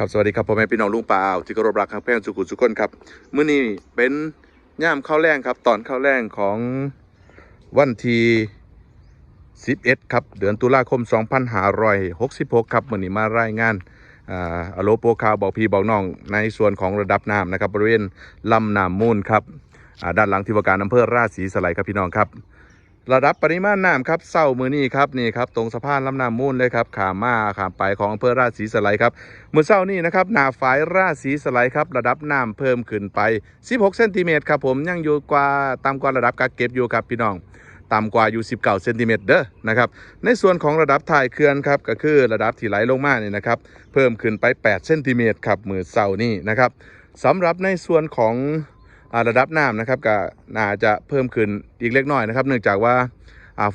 ครับสวัสดีครับพ่อแม่พี่น้องลุงป่าวที่เคารพรักครับแพงสุขุสุขคนครับมื้อนี้เป็นย่ามข้าวแรงครับตอนข้าวแรงของวันที่11ครับเดือนตุลาคม 2566 ครับมื้อนี้มารายงานอโลโปคาวบอกพี่บอกน้องในส่วนของระดับน้ำนะครับบริเวณลำน้ำมูลครับด้านหลังที่ว่าการอำเภอราศีสไลยครับพี่น้องครับ ระดับปริมาณน้ำครับเศร้ามือนี้ครับนี่ครับตรงสะพานลำน้ำมูลเลยครับขามมาขามไปของอำเภอราศีสไลครับมือเศร้านี่นะครับหนาฝายราศีสไลครับระดับน้ำเพิ่มขึ้นไป 16 เซนติเมตรครับผมยังอยู่กว่าต่ำกว่าระดับกักเก็บอยู่ครับพี่น้องต่ำกว่าอยู่ 19เซนติเมตรเด้อนะครับในส่วนของระดับท้ายเขื่อนครับก็คือระดับที่ไหลลงมาเนี่ยนะครับเพิ่มขึ้นไป 8 เซนติเมตรครับมือเศร้านี่นะครับสำหรับในส่วนของ ระดับน้ำนะครับก็น่าจะเพิ่มขึ้นอีกเล็กน้อยนะครับ เนื่องจากว่า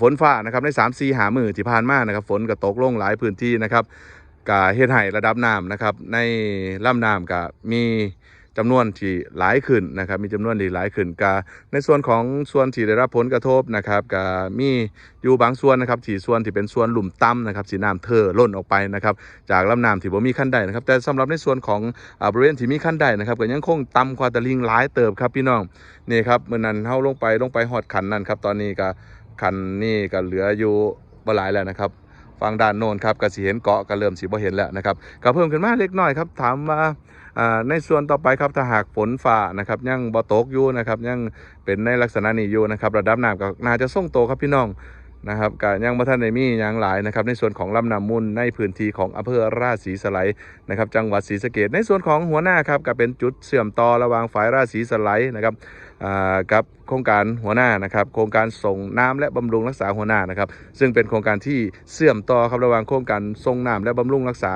ฝนฟ้านะครับใน3ามสี่หามือที่ผ่านมานะครับ ฝนก็ตกลงหลายพื้นที่นะครับกาเฮ็ดให้ระดับน้ำนะครับ ในลำน้ำก็มี จำนวนที่หลายขึ้นนะครับ มีจำนวนที่หลายขึ้นกาในส่วนของส่วนที่ได้รับผลกระทบนะครับก็มีอยู่บางส่วนนะครับที่ส่วนที่เป็นส่วนหลุมต่ำนะครับสีน้ำเทอล้นออกไปนะครับจากลำน้ำที่บ่มีขั้นใดนะครับ แต่สำหรับในส่วนของอบริเวณที่มีขั้นใดนะครับก็ยังคงต่ำกว่าตะลิงหลายเติบครับพี่น้องนี่ครับเมื่อนั้นเฮาลงไปลงไปหอดขันนั่นครับตอนนี้ก็คันนี่ก็เหลืออยู่บ่หลายแล้วนะครับ ฝั่งด้านโน้นครับก็สิเห็นเกาะก็เริ่มสีบ่เห็นแล้วนะครับก็เพิ่มขึ้นมาเล็กน้อยครับถามว่าในส่วนต่อไปครับถ้าหากฝนฝ่านะครับยังบ่ตกอยู่นะครับยังเป็นในลักษณะนี้อยู่นะครับระดับน้ำก็น่าจะส่งโตครับพี่น้อง นะครับก็ยังบ่ทันได้มียังหลายนะครับในส่วนของลำน้ำมูลในพื้นที่ของอำเภอราศีสไลนะครับจังหวัดศรีสะเกษในส่วนของหัวหน้าครับก็เป็นจุดเชื่อมต่อระหว่างฝ่ายราศีสไลนะครับกับโครงการหัวหน้านะครับโครงการส่งน้ำและบำรุงรักษาหัวหน้านะครับซึ่งเป็นโครงการที่เสื่อมต่อครับระหว่างโครงการส่งน้ำและบำรุงรักษา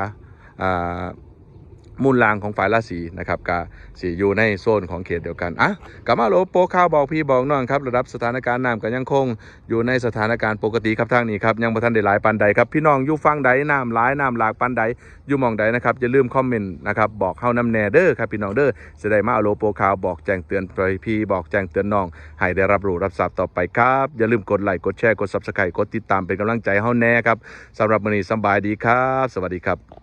มูลลางของฝ่ายราศีนะครับกาสีอยู่ในโซนของเขตเดียวกันอะกลับมาโลโปข้าวบอกพี่บอกน้องครับระดับสถานการณ์น้ำก็ยังคง อยู่ในสถานการณ์ปกติครับทางนี้ครับยังบ่ทันได้หลายปันใดครับพี่น้องอยู่ฟังใดน้ำหลายน้ำหลากปันใดอยู่มองใดนะครับอย่าลืมคอมเมนต์นะครับบอกเฮาน้ำแน่เด้อครับพี่น้องเด้อจะได้มาเอาโลโปข่าวบอกแจ้งเตือนไปพี่บอกแจ้งเตือนน้องให้ได้รับรู้รับทราบต่อไปครับอย่าลืมกดไลค์กดแชร์กด Subscribe กดติดตามเป็นกำลังใจให้เฮาแน่ครับสำหรับมื้อนี้สบายดีครับ สวัสดีครับ